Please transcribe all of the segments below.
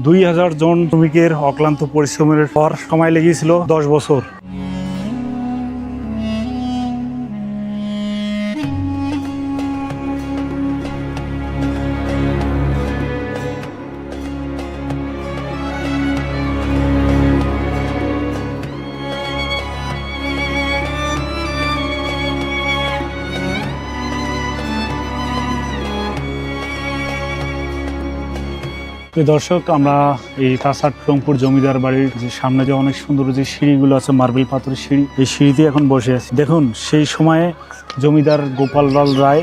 দুই হাজার জন শ্রমিকের অক্লান্ত পরিশ্রমের পর সময় লেগেছিল দশ বছর। প্রিয় দর্শক, আমরা এই তাসাট রংপুর জমিদার বাড়ির যে সামনে যে অনেক সুন্দর যে সিঁড়িগুলো আছে, মার্বেল পাথরের সিঁড়ি, এই সিঁড়িতে এখন বসে আছি। দেখুন, সেই সময়ে জমিদার গোপাললাল রায়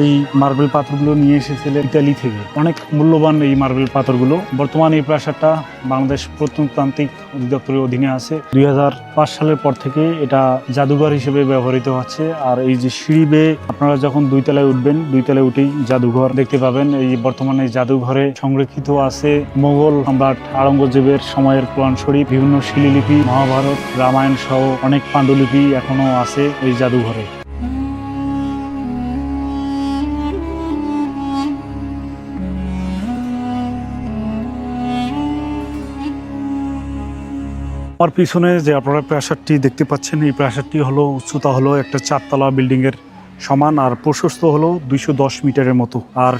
এই মার্বেল পাথরগুলো নিয়ে এসেছিলেন ইতালি থেকে। অনেক মূল্যবান এই মার্বেল পাথরগুলো। বর্তমানে এই প্রাসাদটা বাংলাদেশ প্রত্নতান্ত্রিক অধিদপ্তরের অধীনে আছে। দুই হাজার পাঁচ সালের পর থেকে এটা জাদুঘর হিসেবে ব্যবহৃত হচ্ছে। আর এই যে সিঁড়ি বেয়ে আপনারা যখন দুই তলায় উঠবেন, দুই তলায় উঠেই জাদুঘর দেখতে পাবেন। এই বর্তমানে জাদুঘরে সংরক্ষিত আছে মোগল সম্রাট আওরঙ্গজেবের সময়ের কোরআন শরীফ, বিভিন্ন শিলিলিপি, মহাভারত, রামায়ণ সহ অনেক পাণ্ডুলিপি এখনও আছে এই জাদুঘরে। আমার পিছনে যে আপনারা প্রাসাদটি দেখতে পাচ্ছেন, এই প্রাসাদটি হলো, উচ্চতা হলো একটা চারতলা বিল্ডিংয়ের সমান আর প্রশস্ত হলো দুইশো দশ মিটারের মতো। আর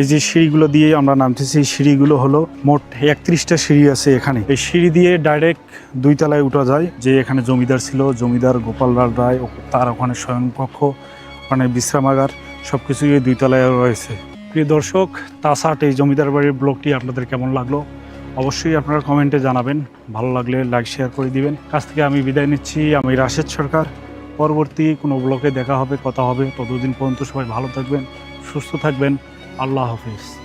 এই যে সিঁড়িগুলো দিয়ে আমরা নামতেছি, এই সিঁড়িগুলো হলো মোট একত্রিশটা সিঁড়ি আছে এখানে। এই সিঁড়ি দিয়ে ডাইরেক্ট দুই তলায় উঠা যায়, যে এখানে জমিদার ছিল, জমিদার গোপাললাল রায় তার ওখানে শয়নকক্ষ ওখানে বিশ্রামাগার সব কিছুই দুই তলায় রয়েছে। প্রিয় দর্শক তাসাট এই জমিদার বাড়ির ব্লগটি আপনাদের কেমন লাগল? অবশ্যই আপনারা কমেন্টে জানাবেন। ভালো লাগলে লাইক শেয়ার করে দিবেন। কাছ থেকে আমি বিদায় নিচ্ছি। আমি রাশেদ সরকার। পরবর্তী কোনো ব্লকে দেখা হবে, কথা হবে। ততদিন পর্যন্ত সবাই ভালো থাকবেন, সুস্থ থাকবেন। আল্লাহ হাফিজ।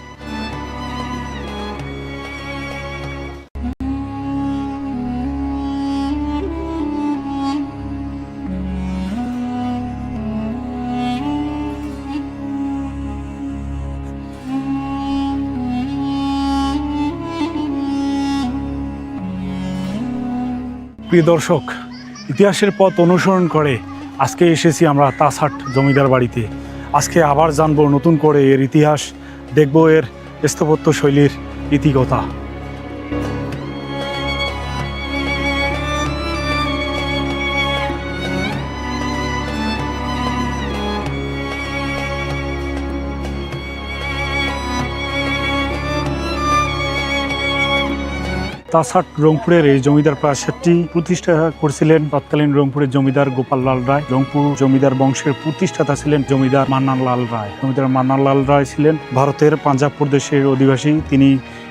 প্রিয় দর্শক, ইতিহাসের পথ অনুসরণ করে আজকে এসেছি আমরা তাসাট জমিদার বাড়িতে। আজকে আবার জানব নতুন করে এর ইতিহাস, দেখব এর স্থাপত্য শৈলীর ইতিকথা। তাছাট রংপুরের এই জমিদার প্রাসাদটি প্রতিষ্ঠা করেছিলেন। তৎকালীন রংপুরের জমিদার গোপাল লাল রায়, রংপুর জমিদার বংশের প্রতিষ্ঠাতা ছিলেন জমিদার মান্নান লাল রায়। জমিদার মান্নান লাল রায় ছিলেন ভারতের পাঞ্জাব প্রদেশের অধিবাসী। তিনি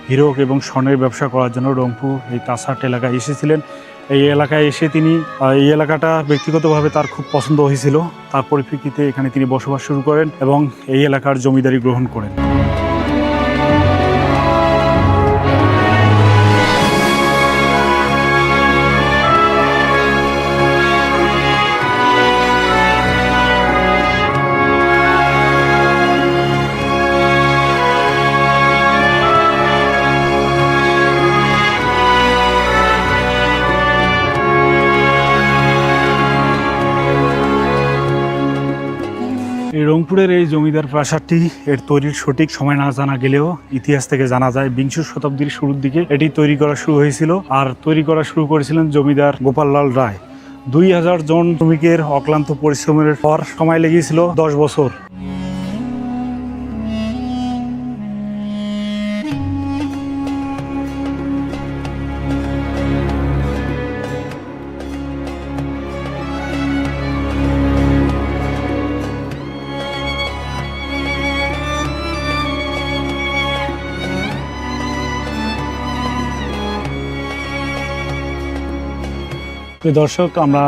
হিরক এবং স্বর্ণের ব্যবসা করার জন্য রংপুর এই তাছাট এলাকায় এসেছিলেন। এই এলাকায় এসে তিনি এই এলাকাটা ব্যক্তিগতভাবে তার খুব পছন্দ হয়েছিল। তার পরিপ্রেক্ষিতে এখানে তিনি বসবাস শুরু করেন এবং এই এলাকার জমিদারি গ্রহণ করেন। রংপুরের এই জমিদার প্রাসাদটি এর তৈরির সঠিক সময় না জানা গেলেও ইতিহাস থেকে জানা যায় বিংশ শতাব্দীর শুরুর দিকে এটি তৈরি করা শুরু হয়েছিল আর তৈরি করা শুরু করেছিলেন জমিদার গোপাললাল রায়। দুই হাজার জন শ্রমিকের অক্লান্ত পরিশ্রমের পর সময় লেগেছিল দশ বছর। প্রিয় দর্শক, আমরা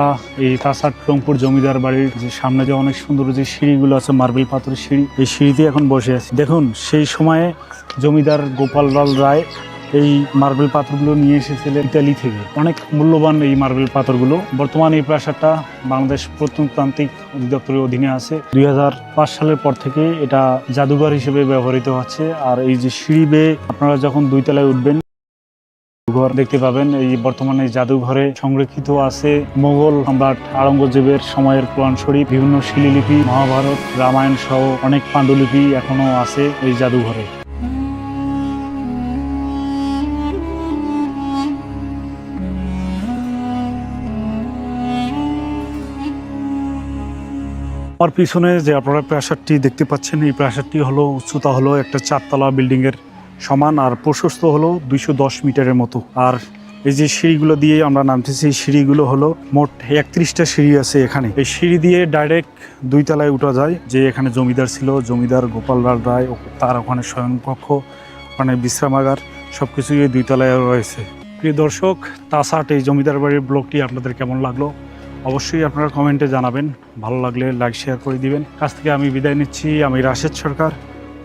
এই তাসাট রংপুর জমিদার বাড়ির যে সামনে যে অনেক সুন্দর যে সিঁড়িগুলো আছে, মার্বেল পাথরের সিঁড়ি, এই সিঁড়িতে এখন বসে আছি। দেখুন, সেই সময়ে জমিদার গোপাললাল রায় এই মার্বেল পাথরগুলো নিয়ে এসেছিলেন ইতালি থেকে। অনেক মূল্যবান এই মার্বেল পাথরগুলো। বর্তমানে এই প্রাসাদটা বাংলাদেশ প্রত্নতান্ত্রিক অধিদপ্তরের অধীনে আছে। দুই হাজার পাঁচ সালের পর থেকে এটা জাদুঘর হিসেবে ব্যবহৃত হচ্ছে। আর এই যে সিঁড়ি বেয়ে আপনারা যখন দুই তলায় উঠবেন ঘর দেখতে পাবেন। এই বর্তমানে জাদুঘরে সংরক্ষিত আছে মোগল সম্রাট আরঙ্গজেবের সময়ের কোরআন শরীফ, বিভিন্ন শিলিলিপি, মহাভারত, রামায়ণ সহ অনেক পাণ্ডুলিপি এখনও আছে এই জাদুঘরে। আমার পিছনে যে আপনারা প্রাসাদটি দেখতে পাচ্ছেন, এই প্রাসাদটি হলো উচ্চতা হলো একটা চারতলা বিল্ডিংয়ের সমান আর প্রশস্ত হলো দুইশো দশ মিটারের মতো। আর এই যে সিঁড়িগুলো দিয়ে আমরা নামতেছি, এই সিঁড়িগুলো হলো মোট একত্রিশটা সিঁড়ি আছে এখানে। এই সিঁড়ি দিয়ে ডাইরেক্ট দুই তলায় উঠা যায়, যে এখানে জমিদার ছিল, জমিদার গোপাল গোপাললাল রায় তার ওখানে শয়নকক্ষ ওখানে বিশ্রামাগার সব কিছুই এই দুই তলায় রয়েছে। প্রিয় দর্শক তাসাট এই জমিদার বাড়ির ব্লগটি আপনাদের কেমন লাগল? অবশ্যই আপনারা কমেন্টে জানাবেন। ভালো লাগলে লাইক শেয়ার করে দিবেন। কাছ থেকে আমি বিদায় নিচ্ছি। আমি রাশেদ সরকার।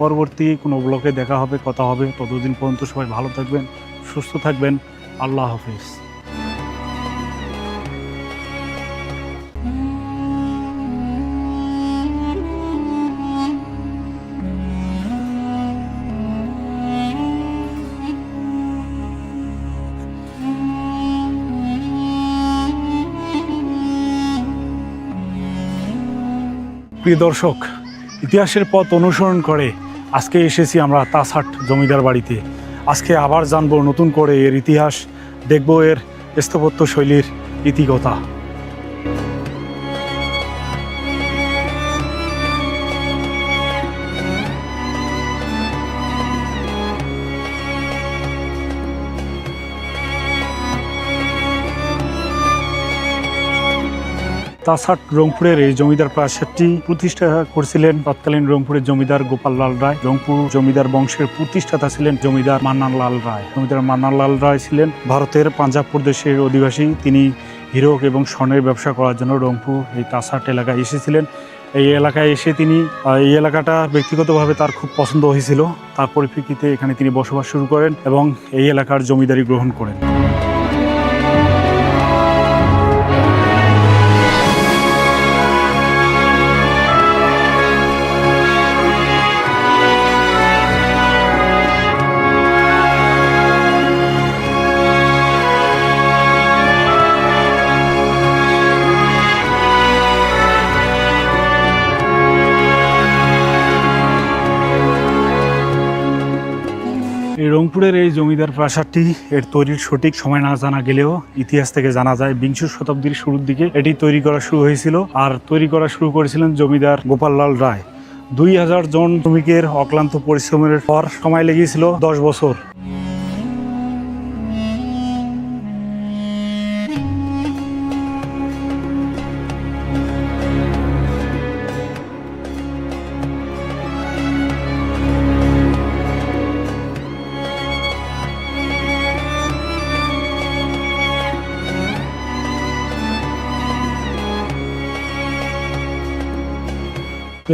পরবর্তী কোনো ব্লকে দেখা হবে, কথা হবে। ততদিন পর্যন্ত সবাই ভালো থাকবেন, সুস্থ থাকবেন। আল্লাহ হাফিজ। প্রিয় দর্শক, ইতিহাসের পথ অনুসরণ করে আজকে এসেছি আমরা তাসাট জমিদার বাড়িতে। আজকে আবার জানব নতুন করে এর ইতিহাস, দেখব এর স্থাপত্য শৈলীর ইতিকথা। তাছাট রংপুরের এই জমিদার প্রাসাদটি প্রতিষ্ঠা করেছিলেন। তৎকালীন রংপুরের জমিদার গোপাল লাল রায়, রংপুর জমিদার বংশের প্রতিষ্ঠাতা ছিলেন জমিদার মান্নানলাল রায়। জমিদার মান্নানলাল রায় ছিলেন ভারতের পাঞ্জাব প্রদেশের অধিবাসী। তিনি হিরক এবং স্বর্ণের ব্যবসা করার জন্য রংপুর এই তাছাট এলাকায় এসেছিলেন। এই এলাকায় এসে তিনি এই এলাকাটা ব্যক্তিগতভাবে তার খুব পছন্দ হয়েছিল। তার পরিপ্রেক্ষিতে এখানে তিনি বসবাস শুরু করেন এবং এই এলাকার জমিদারি গ্রহণ করেন। এই এই জমিদার প্রাসাদটি এর তৈরির সঠিক সময় না জানা গেলেও ইতিহাস থেকে জানা যায় বিংশ শতাব্দীর শুরুর দিকে এটি তৈরি করা শুরু হয়েছিল আর তৈরি করা শুরু করেছিলেন জমিদার গোপাললাল রায়। দুই হাজার জন শ্রমিকের অক্লান্ত পরিশ্রমের পর সময় লেগেছিল দশ বছর।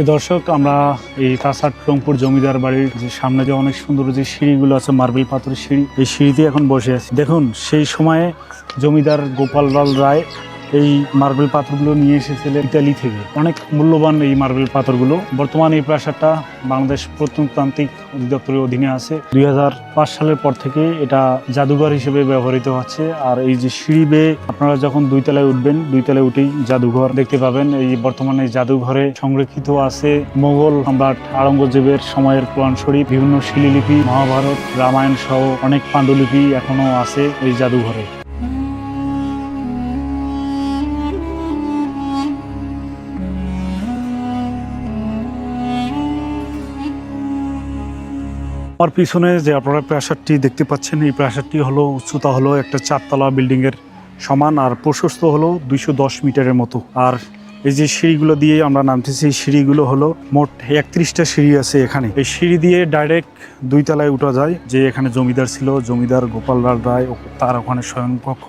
দর্শক, আমরা এই কাসাট রংপুর জমিদার বাড়ির যে সামনে যে অনেক সুন্দর যে সিঁড়িগুলো আছে, মার্বেল পাথরের সিঁড়ি, এই সিঁড়িতে এখন বসে আছি। দেখুন, সেই সময়ে জমিদার গোপাললাল রায় এই মার্বেল পাথরগুলো নিয়ে এসেছিলেন ইতালি থেকে। অনেক মূল্যবান এই মার্বেল পাথরগুলো। বর্তমানে এই প্রাসাদটা বাংলাদেশ প্রত্নতান্ত্রিক অধিদপ্তরের অধীনে আছে। দুই হাজার পাঁচ সালের পর থেকে এটা জাদুঘর হিসেবে ব্যবহৃত হচ্ছে। আর এই যে সিঁড়ি বেয়ে আপনারা যখন দুই তলায় উঠবেন, দুই তলায় উঠেই জাদুঘর দেখতে পাবেন। এই বর্তমানে জাদুঘরে সংরক্ষিত আছে মোগল সম্রাট আওরঙ্গজেবের সময়ের কোরআন শরীফ, বিভিন্ন শিলিলিপি, মহাভারত, রামায়ণ সহ অনেক পাণ্ডুলিপি এখনও আছে এই জাদুঘরে। আমার পিছনে যে আপনারা প্রাসাদটি দেখতে পাচ্ছেন, এই প্রাসাদটি হলো, উচ্চতা হলো একটা চারতলা বিল্ডিংয়ের সমান আর প্রশস্ত হলো দুইশো দশ মিটারের মতো। আর এই যে সিঁড়িগুলো দিয়ে আমরা নামতেছি, এই সিঁড়িগুলো হলো মোট একত্রিশটা সিঁড়ি আছে এখানে। এই সিঁড়ি দিয়ে ডাইরেক্ট দুই তলায় উঠা যায়, যে এখানে জমিদার ছিল, জমিদার গোপাললাল রায় তার ওখানে শয়নকক্ষ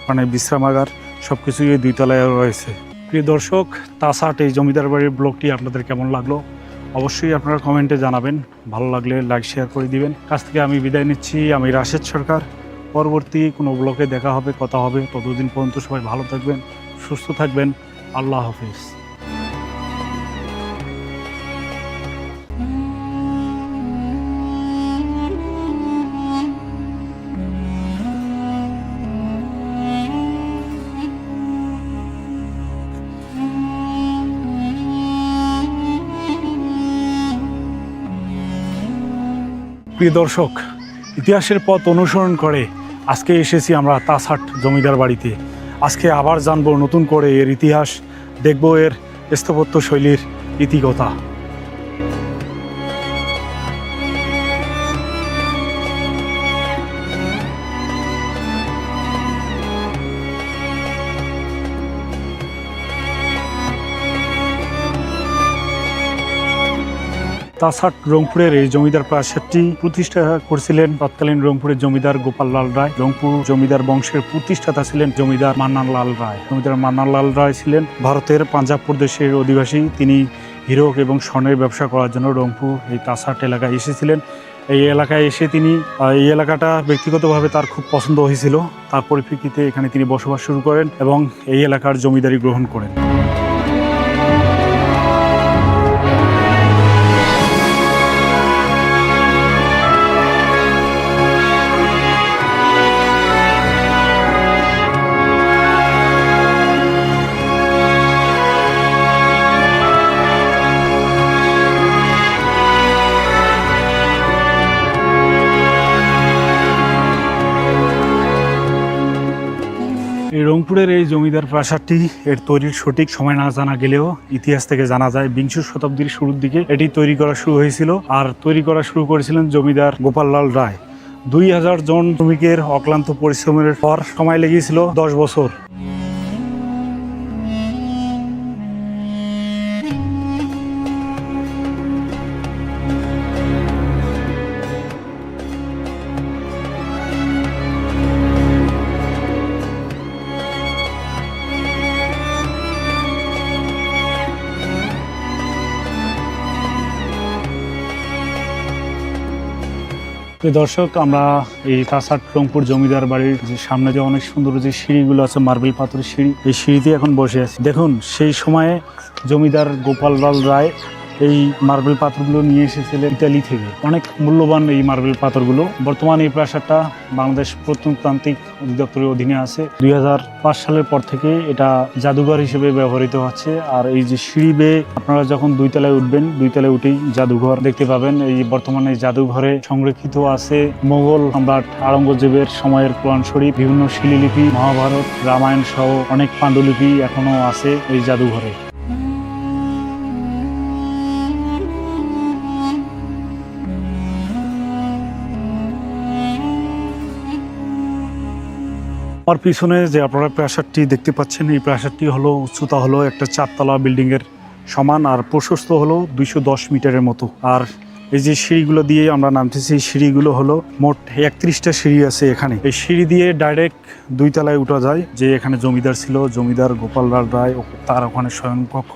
ওখানে বিশ্রামাগার সব কিছুই দুই তলায় রয়েছে। প্রিয় দর্শক তাসাট এই জমিদার বাড়ির ব্লগটি আপনাদের কেমন লাগল? অবশ্যই আপনারা কমেন্টে জানাবেন। ভালো লাগলে লাইক শেয়ার করে দিবেন। কাছ থেকে আমি বিদায় নিচ্ছি। আমি রাশেদ সরকার। পরবর্তী কোনো ব্লকে দেখা হবে, কথা হবে। ততদিন পর্যন্ত সবাই ভালো থাকবেন, সুস্থ থাকবেন। আল্লাহ হাফিজ। প্রিয় দর্শক, ইতিহাসের পথ অনুসরণ করে আজকে এসেছি আমরা তাসাট জমিদার বাড়িতে। আজকে আবার জানব নতুন করে এর ইতিহাস, দেখব এর স্থাপত্য শৈলীর ইতিকথা। তাছাড় রংপুরের এই জমিদার প্রাসাদটি প্রতিষ্ঠা করেছিলেন। তৎকালীন রংপুরের জমিদার গোপাল লাল রায়, রংপুর জমিদার বংশের প্রতিষ্ঠাতা ছিলেন জমিদার মান্নান লাল রায়। জমিদার মান্নান লাল রায় ছিলেন ভারতের পাঞ্জাব প্রদেশের অধিবাসী। তিনি হিরক এবং স্বর্ণের ব্যবসা করার জন্য রংপুর এই তাছাট এলাকায় এসেছিলেন। এই এলাকায় এসে তিনি এই এলাকাটা ব্যক্তিগতভাবে তার খুব পছন্দ হয়েছিল। তার পরিপ্রেক্ষিতে এখানে তিনি বসবাস শুরু করেন এবং এই এলাকার জমিদারি গ্রহণ করেন। এই এই জমিদার প্রাসাদটি এর তৈরির সঠিক সময় না জানা গেলেও ইতিহাস থেকে জানা যায় বিংশ শতাব্দীর শুরুর দিকে এটি তৈরি করা শুরু হয়েছিল আর তৈরি করা শুরু করেছিলেন জমিদার গোপাললাল রায়। দুই হাজার জন শ্রমিকের অক্লান্ত পরিশ্রমের পর সময় লেগেছিল দশ বছর। প্রিয় দর্শক, আমরা এই কাসাট রংপুর জমিদার বাড়ির যে সামনে যে অনেক সুন্দর যে সিঁড়িগুলো আছে, মার্বেল পাথরের সিঁড়ি, এই সিঁড়িতে এখন বসে আছি। দেখুন, সেই সময়ে জমিদার গোপাল লাল রায় এই মার্বেল পাথরগুলো নিয়ে এসেছিলেন ইতালি থেকে। অনেক মূল্যবান এই মার্বেল পাথরগুলো। বর্তমানে এই প্রাসাদটা বাংলাদেশ প্রত্নতান্ত্রিক অধিদপ্তরের অধীনে আছে। দুই হাজার পাঁচ সালের পর থেকে এটা জাদুঘর হিসেবে ব্যবহৃত হচ্ছে। আর এই যে সিঁড়ি বেয়ে আপনারা যখন দুই তলায় উঠবেন, দুই তলায় উঠেই জাদুঘর দেখতে পাবেন। এই বর্তমানে জাদুঘরে সংরক্ষিত আছে মোগল সম্রাট আওরঙ্গজেবের সময়ের কোরআন শরীফ বিভিন্ন শিলিলিপি, মহাভারত রামায়ণ সহ অনেক পাণ্ডুলিপি এখনও আছে এই জাদুঘরে। আমার পিছনে যে আপনারা প্রাসাদটি দেখতে পাচ্ছেন, এই প্রাসাদটি হলো, উচ্চতা হলো একটা চারতলা বিল্ডিং এর সমান আর প্রশস্ত হলো দুইশো দশ মিটারের মতো। আর এই যে সিঁড়িগুলো দিয়ে আমরা নামতেছি, সিঁড়িগুলো হলো মোট একত্রিশটা সিঁড়ি আছে এখানে। এই সিঁড়ি দিয়ে ডাইরেক্ট দুই তলায় উঠা যায়, যে এখানে জমিদার ছিল, জমিদার গোপাল রায় তার ওখানে শয়নকক্ষ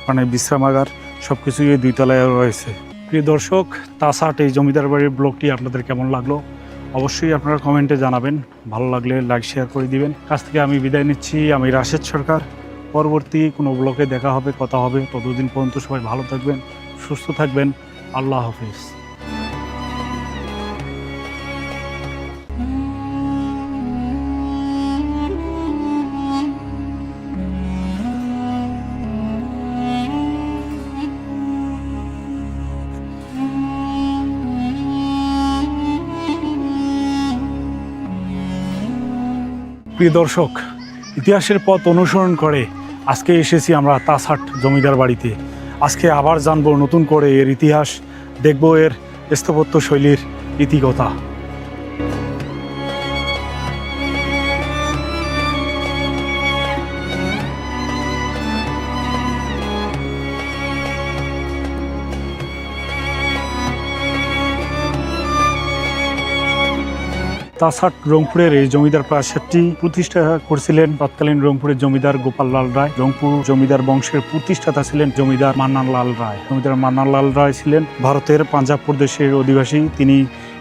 ওখানে বিশ্রামাগার সব কিছুই দুই তলায় রয়েছে। প্রিয় দর্শক তাসাট এই জমিদার বাড়ির ব্লগটি আপনাদের কেমন লাগল? অবশ্যই আপনারা কমেন্টে জানাবেন। ভালো লাগলে লাইক শেয়ার করে দিবেন। কাছ থেকে আমি বিদায় নিচ্ছি। আমি রাশেদ সরকার। পরবর্তী কোনো ব্লকে দেখা হবে, কথা হবে। ততদিন পর্যন্ত সবাই ভালো থাকবেন, সুস্থ থাকবেন। আল্লাহ হাফিজ। প্রিয় দর্শক, ইতিহাসের পথ অনুসরণ করে আজকে এসেছি আমরা তাসাট জমিদার বাড়িতে। আজকে আবার জানব নতুন করে এর ইতিহাস, দেখব এর স্থাপত্য শৈলীর ইতিকথা। তাছাড় রংপুরের এই জমিদার প্রাসাদটি প্রতিষ্ঠা করেছিলেন তৎকালীন রংপুরের জমিদার গোপাল লাল রায়। রংপুর জমিদার বংশের প্রতিষ্ঠাতা ছিলেন জমিদার মান্নান লাল রায়। জমিদার মান্নান লাল রায় ছিলেন ভারতের পাঞ্জাব প্রদেশের অধিবাসী। তিনি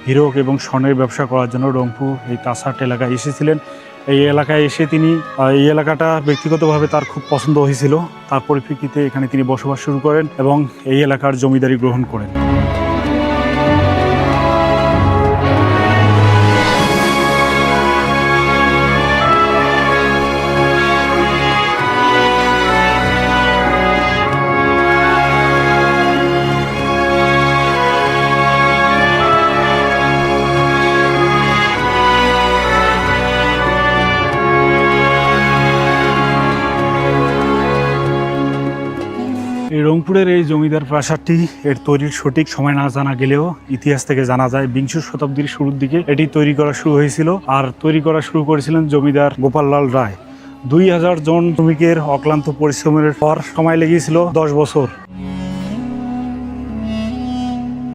হিরক এবং স্বর্ণের ব্যবসা করার জন্য রংপুর এই তাছাট এলাকায় এসেছিলেন। এই এলাকায় এসে তিনি এই এলাকাটা ব্যক্তিগতভাবে তার খুব পছন্দ হয়েছিল। তার পরিপ্রেক্ষিতে এখানে তিনি বসবাস শুরু করেন এবং এই এলাকার জমিদারি গ্রহণ করেন। রংপুরের এই জমিদার প্রাসাদটি এর তৈরির সঠিক সময় না জানা গেলেও ইতিহাস থেকে জানা যায় বিংশ শতাব্দীর শুরুর দিকে এটি তৈরি করা শুরু হয়েছিল আর তৈরি করা শুরু করেছিলেন জমিদার গোপাললাল রায়। দুই হাজার জন শ্রমিকের অক্লান্ত পরিশ্রমের পর সময় লেগেছিল দশ বছর।